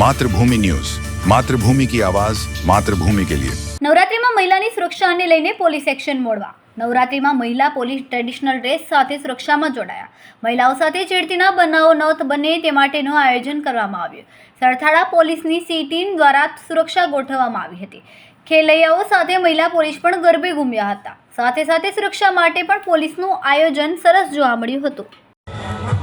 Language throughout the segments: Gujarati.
માતૃભૂમિ ન્યૂઝ. માતૃભૂમિ કી આવાજ માતૃભૂમિ કે લિયે. નવરાત્રીમાં મહિલાની સુરક્ષાને લઈને પોલીસ એક્શન મોડવા. નવરાત્રીમાં મહિલા પોલીસ ટ્રેડિશનલ ડ્રેસ સાથે સુરક્ષામાં જોડાયા. મહિલાઓ સાથે છેડતીના બનાવો ન બને તે માટેનું આયોજન કરવામાં આવ્યું. સરથાળા પોલીસની સી ટીમ દ્વારા સુરક્ષા ગોઠવવામાં આવી હતી. ખેલૈયાઓ સાથે મહિલા પોલીસ પણ ગરબે ઘૂમ્યા હતા. સાથે સાથે સુરક્ષા માટે પણ પોલીસનું આયોજન સરસ જોવા મળ્યું હતું.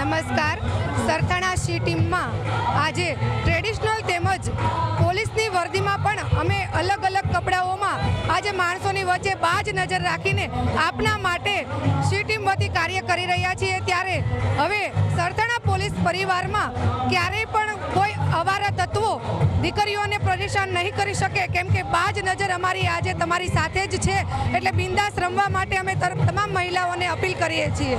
નમસ્કાર. સરથાણા સી ટીમમાં આજે પણ અમે અલગ અલગ કપડાઓમાં આજે માણસોની વચ્ચે બાજ નજર રાખીને આપના માટે સી વતી કાર્ય કરી રહ્યા છીએ. ત્યારે હવે સરથાણા પોલીસ પરિવારમાં ક્યારેય પણ કોઈ અવારા તત્વો દીકરીઓને પરેશાન નહીં કરી શકે, કેમ કે બાજ નજર અમારી આજે તમારી સાથે જ છે. એટલે બિંદાસ રમવા માટે અમે તમામ મહિલાઓને અપીલ કરીએ છીએ.